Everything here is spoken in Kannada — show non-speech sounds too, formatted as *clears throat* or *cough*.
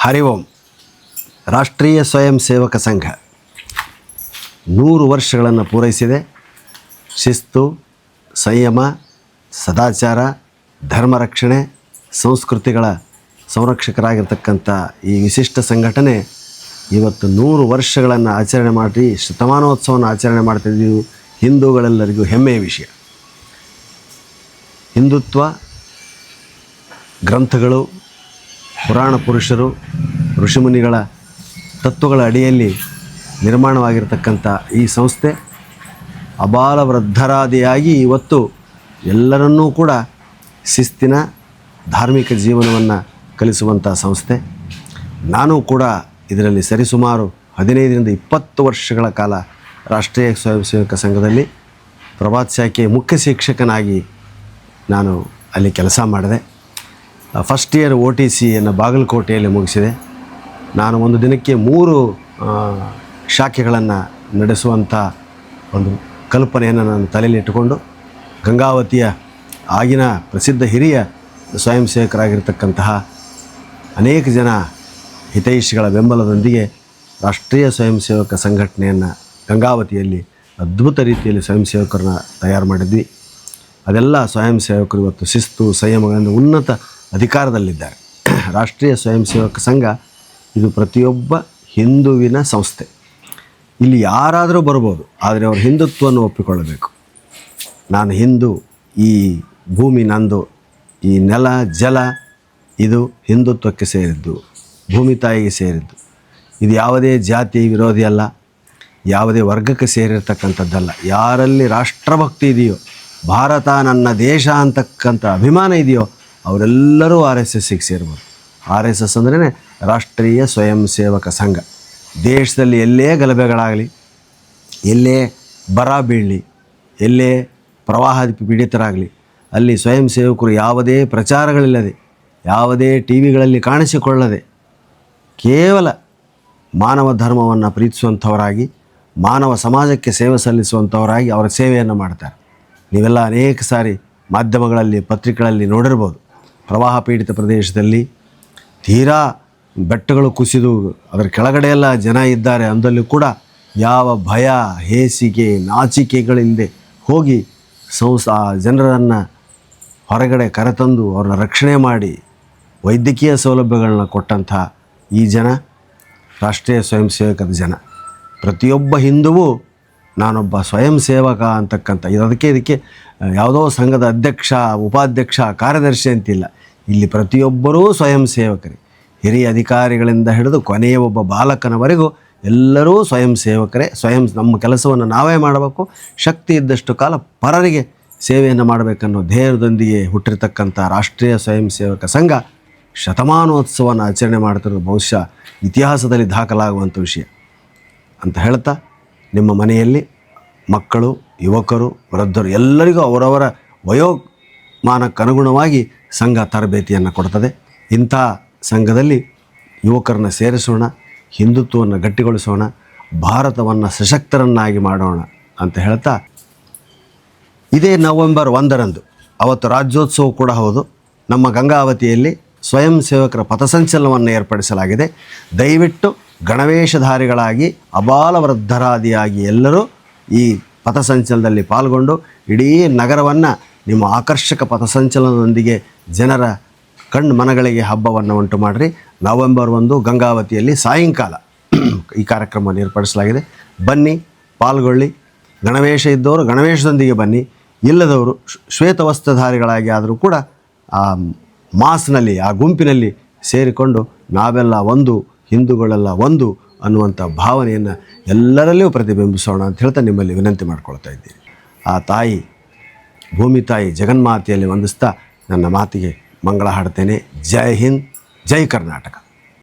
ಹರಿ ಓಂ. ರಾಷ್ಟ್ರೀಯ ಸ್ವಯಂ ಸೇವಕ ಸಂಘ ನೂರು ವರ್ಷಗಳನ್ನು ಪೂರೈಸಿದೆ. ಶಿಸ್ತು, ಸಂಯಮ, ಸದಾಚಾರ, ಧರ್ಮ ರಕ್ಷಣೆ, ಸಂಸ್ಕೃತಿಗಳ ಸಂರಕ್ಷಕರಾಗಿರ್ತಕ್ಕಂಥ ಈ ವಿಶಿಷ್ಟ ಸಂಘಟನೆ ಇವತ್ತು ನೂರು ವರ್ಷಗಳನ್ನು ಆಚರಣೆ ಮಾಡಿ ಶತಮಾನೋತ್ಸವವನ್ನು ಆಚರಣೆ ಮಾಡ್ತಿದ್ದೀವಿ ಹಿಂದೂಗಳೆಲ್ಲರಿಗೂ ಹೆಮ್ಮೆಯ ವಿಷಯ. ಹಿಂದುತ್ವ, ಗ್ರಂಥಗಳು ಪುರಾಣ ಪುರುಷರು, ಋಷಿಮುನಿಗಳ ತತ್ವಗಳ ಅಡಿಯಲ್ಲಿ ನಿರ್ಮಾಣವಾಗಿರತಕ್ಕಂಥ ಈ ಸಂಸ್ಥೆ ಅಬಾಲ ವೃದ್ಧರಾದಿಯಾಗಿ ಇವತ್ತು ಎಲ್ಲರನ್ನೂ ಕೂಡ ಶಿಸ್ತಿನ ಧಾರ್ಮಿಕ ಜೀವನವನ್ನು ಕಲಿಸುವಂಥ ಸಂಸ್ಥೆ. ನಾನು ಕೂಡ ಇದರಲ್ಲಿ ಸರಿಸುಮಾರು ಹದಿನೈದರಿಂದ ಇಪ್ಪತ್ತು ವರ್ಷಗಳ ಕಾಲ ರಾಷ್ಟ್ರೀಯ ಸ್ವಯಂ ಸೇವಕ ಸಂಘದಲ್ಲಿ ಪ್ರಭಾತ್ ಶಾಖೆಯ ಮುಖ್ಯ ಶಿಕ್ಷಕನಾಗಿ ನಾನು ಅಲ್ಲಿ ಕೆಲಸ ಮಾಡಿದೆ. ಫಸ್ಟ್ ಇಯರ್ ಒ ಟಿ ಸಿಯನ್ನು ಬಾಗಲಕೋಟೆಯಲ್ಲಿ ಮುಗಿಸಿದೆ. ನಾನು ಒಂದು ದಿನಕ್ಕೆ ಮೂರು ಶಾಖೆಗಳನ್ನು ನಡೆಸುವಂಥ ಒಂದು ಕಲ್ಪನೆಯನ್ನು ನಾನು ತಲೆಯಲ್ಲಿ ಇಟ್ಟುಕೊಂಡು ಗಂಗಾವತಿಯ ಆಗಿನ ಪ್ರಸಿದ್ಧ ಹಿರಿಯ ಸ್ವಯಂ ಸೇವಕರಾಗಿರ್ತಕ್ಕಂತಹ ಅನೇಕ ಜನ ಹಿತೈಷಿಗಳ ಬೆಂಬಲದೊಂದಿಗೆ ರಾಷ್ಟ್ರೀಯ ಸ್ವಯಂ ಸೇವಕ ಸಂಘಟನೆಯನ್ನು ಗಂಗಾವತಿಯಲ್ಲಿ ಅದ್ಭುತ ರೀತಿಯಲ್ಲಿ ಸ್ವಯಂ ಸೇವಕರನ್ನ ತಯಾರು ಮಾಡಿದ್ವಿ. ಅದೆಲ್ಲ ಸ್ವಯಂ ಸೇವಕರು ಇವತ್ತು ಶಿಸ್ತು ಸಂಯಮಗಳಿಂದ ಉನ್ನತ ಅಧಿಕಾರದಲ್ಲಿದ್ದಾರೆ. *clears throat* ರಾಷ್ಟ್ರೀಯ ಸ್ವಯಂ ಸೇವಕ ಸಂಘ ಇದು ಪ್ರತಿಯೊಬ್ಬ ಹಿಂದುವಿನ ಸಂಸ್ಥೆ. ಇಲ್ಲಿ ಯಾರಾದರೂ ಬರ್ಬೋದು, ಆದರೆ ಅವರು ಹಿಂದುತ್ವವನ್ನು ಒಪ್ಪಿಕೊಳ್ಳಬೇಕು. ನಾನು ಹಿಂದೂ, ಈ ಭೂಮಿ ನಂದು, ಈ ನೆಲ, ಜಲ, ಇದು ಹಿಂದುತ್ವಕ್ಕೆ ಸೇರಿದ್ದು, ಭೂಮಿ ತಾಯಿಗೆ ಸೇರಿದ್ದು. ಇದು ಯಾವುದೇ ಜಾತಿ ವಿರೋಧಿ ಅಲ್ಲ, ಯಾವುದೇ ವರ್ಗಕ್ಕೆ ಸೇರಿರ್ತಕ್ಕಂಥದ್ದಲ್ಲ. ಯಾರಲ್ಲಿ ರಾಷ್ಟ್ರಭಕ್ತಿ ಇದೆಯೋ, ಭಾರತ ನನ್ನ ದೇಶ ಅಂತಕ್ಕಂಥ ಅಭಿಮಾನ ಇದೆಯೋ ಅವರೆಲ್ಲರೂ ಆರ್ ಎಸ್ ಎಸ್ಸಿಗೆ ಸೇರ್ಬೋದು. ಆರ್ ಎಸ್ ಎಸ್ ಅಂದ್ರೇ ರಾಷ್ಟ್ರೀಯ ಸ್ವಯಂ ಸೇವಕ ಸಂಘ. ದೇಶದಲ್ಲಿ ಎಲ್ಲೇ ಗಲಭೆಗಳಾಗಲಿ, ಎಲ್ಲೇ ಬರ ಬೀಳಲಿ, ಎಲ್ಲೇ ಪ್ರವಾಹ ಪೀಡಿತರಾಗಲಿ, ಅಲ್ಲಿ ಸ್ವಯಂ ಸೇವಕರು ಯಾವುದೇ ಪ್ರಚಾರಗಳಿಲ್ಲದೆ, ಯಾವುದೇ ಟಿ ವಿಗಳಲ್ಲಿ ಕಾಣಿಸಿಕೊಳ್ಳದೆ, ಕೇವಲ ಮಾನವ ಧರ್ಮವನ್ನು ಪ್ರೀತಿಸುವಂಥವರಾಗಿ, ಮಾನವ ಸಮಾಜಕ್ಕೆ ಸೇವೆ ಸಲ್ಲಿಸುವಂಥವರಾಗಿ ಅವರ ಸೇವೆಯನ್ನು ಮಾಡ್ತಾರೆ. ನೀವೆಲ್ಲ ಅನೇಕ ಸಾರಿ ಮಾಧ್ಯಮಗಳಲ್ಲಿ, ಪತ್ರಿಕೆಗಳಲ್ಲಿ ನೋಡಿರ್ಬೋದು. ಪ್ರವಾಹ ಪೀಡಿತ ಪ್ರದೇಶದಲ್ಲಿ ತೀರಾ ಬೆಟ್ಟಗಳು ಕುಸಿದು ಅದರ ಕೆಳಗಡೆ ಎಲ್ಲ ಜನ ಇದ್ದಾರೆ. ಅಂದಲ್ಲಿ ಕೂಡ ಯಾವ ಭಯ, ಹೇಸಿಗೆ, ನಾಚಿಕೆಗಳಿಲ್ಲದೆ ಹೋಗಿ ಸಂಸ್, ಆ ಜನರನ್ನು ಹೊರಗಡೆ ಕರೆತಂದು ಅವ್ರನ್ನ ರಕ್ಷಣೆ ಮಾಡಿ ವೈದ್ಯಕೀಯ ಸೌಲಭ್ಯಗಳನ್ನ ಕೊಟ್ಟಂಥ ಈ ಜನ, ರಾಷ್ಟ್ರೀಯ ಸ್ವಯಂ ಸೇವಕದ ಜನ. ಪ್ರತಿಯೊಬ್ಬ ಹಿಂದುವು ನಾನೊಬ್ಬ ಸ್ವಯಂ ಸೇವಕ ಅಂತಕ್ಕಂಥ ಇದು ಅದಕ್ಕೆ ಇದಕ್ಕೆ ಯಾವುದೋ ಸಂಘದ ಅಧ್ಯಕ್ಷ, ಉಪಾಧ್ಯಕ್ಷ, ಕಾರ್ಯದರ್ಶಿ ಅಂತಿಲ್ಲ. ಇಲ್ಲಿ ಪ್ರತಿಯೊಬ್ಬರೂ ಸ್ವಯಂ ಸೇವಕರೇ. ಹಿರಿಯ ಅಧಿಕಾರಿಗಳಿಂದ ಹಿಡಿದು ಕೊನೆಯ ಒಬ್ಬ ಬಾಲಕನವರೆಗೂ ಎಲ್ಲರೂ ಸ್ವಯಂ ಸೇವಕರೇ. ಸ್ವಯಂ ನಮ್ಮ ಕೆಲಸವನ್ನು ನಾವೇ ಮಾಡಬೇಕು. ಶಕ್ತಿ ಇದ್ದಷ್ಟು ಕಾಲ ಪರರಿಗೆ ಸೇವೆಯನ್ನು ಮಾಡಬೇಕನ್ನೋ ಧ್ಯೇಯದೊಂದಿಗೆ ಹುಟ್ಟಿರ್ತಕ್ಕಂಥ ರಾಷ್ಟ್ರೀಯ ಸ್ವಯಂ ಸೇವಕ ಸಂಘ ಶತಮಾನೋತ್ಸವನ ಆಚರಣೆ ಮಾಡ್ತಿರೋದು ಬಹುಶಃ ಇತಿಹಾಸದಲ್ಲಿ ದಾಖಲಾಗುವಂಥ ವಿಷಯ. ಅಂತ ಹೇಳ್ತಾ ನಿಮ್ಮ ಮನೆಯಲ್ಲಿ ಮಕ್ಕಳು, ಯುವಕರು, ವೃದ್ಧರು ಎಲ್ಲರಿಗೂ ಅವರವರ ವಯೋಮಾನಕ್ಕನುಗುಣವಾಗಿ ಸಂಘ ತರಬೇತಿಯನ್ನು ಕೊಡ್ತದೆ. ಇಂಥ ಸಂಘದಲ್ಲಿ ಯುವಕರನ್ನು ಸೇರಿಸೋಣ, ಹಿಂದುತ್ವವನ್ನು ಗಟ್ಟಿಗೊಳಿಸೋಣ, ಭಾರತವನ್ನು ಸಶಕ್ತರನ್ನಾಗಿ ಮಾಡೋಣ ಅಂತ ಹೇಳ್ತಾ ಇದೇ ನವೆಂಬರ್ ಒಂದರಂದು, ಅವತ್ತು ರಾಜ್ಯೋತ್ಸವ ಕೂಡ ಹೌದು. ನಮ್ಮ ಗಂಗಾವತಿಯಲ್ಲಿ ಸ್ವಯಂ ಸೇವಕರ ಪಥಸಂಚಲನವನ್ನು ಏರ್ಪಡಿಸಲಾಗಿದೆ. ದಯವಿಟ್ಟು ಗಣವೇಶಧಾರಿಗಳಾಗಿ, ಅಬಾಲ ವೃದ್ಧರಾದಿಯಾಗಿ ಎಲ್ಲರೂ ಈ ಪಥಸಂಚಲನದಲ್ಲಿ ಪಾಲ್ಗೊಂಡು, ಇಡೀ ನಗರವನ್ನು ನಿಮ್ಮ ಆಕರ್ಷಕ ಪಥಸಂಚಲನದೊಂದಿಗೆ ಜನರ ಕಣ್ಣು ಮನಗಳಿಗೆ ಹಬ್ಬವನ್ನು ಉಂಟು ಮಾಡಿರಿ. ನವೆಂಬರ್ ಒಂದು ಗಂಗಾವತಿಯಲ್ಲಿ ಸಾಯಂಕಾಲ ಈ ಕಾರ್ಯಕ್ರಮವನ್ನು ಏರ್ಪಡಿಸಲಾಗಿದೆ. ಬನ್ನಿ, ಪಾಲ್ಗೊಳ್ಳಿ. ಗಣವೇಶ ಇದ್ದವರು ಗಣವೇಶದೊಂದಿಗೆ ಬನ್ನಿ. ಇಲ್ಲದವರು ಶ್ವೇತವಸ್ತ್ರಧಾರಿಗಳಾಗಿ ಆದರೂ ಕೂಡ ಆ ಮಾಸ್ನಲ್ಲಿ, ಆ ಗುಂಪಿನಲ್ಲಿ ಸೇರಿಕೊಂಡು ನಾವೆಲ್ಲ ಒಂದು, ಹಿಂದೂಗಳೆಲ್ಲ ಒಂದು ಅನ್ನುವಂಥ ಭಾವನೆಯನ್ನು ಎಲ್ಲರಲ್ಲಿಯೂ ಪ್ರತಿಬಿಂಬಿಸೋಣ ಅಂತ ಹೇಳ್ತಾ ನಿಮ್ಮಲ್ಲಿ ವಿನಂತಿ ಮಾಡ್ಕೊಳ್ತಾ ಇದ್ದೀನಿ. ಆ ತಾಯಿ ಭೂಮಿ ತಾಯಿ ಜಗನ್ಮಾತೆಯಲ್ಲಿ ವಂದಿಸ್ತಾ ನನ್ನ ಮಾತಿಗೆ ಮಂಗಳ ಹಾಡ್ತೇನೆ ಜೈ ಹಿಂದ್ ಜೈ ಕರ್ನಾಟಕ.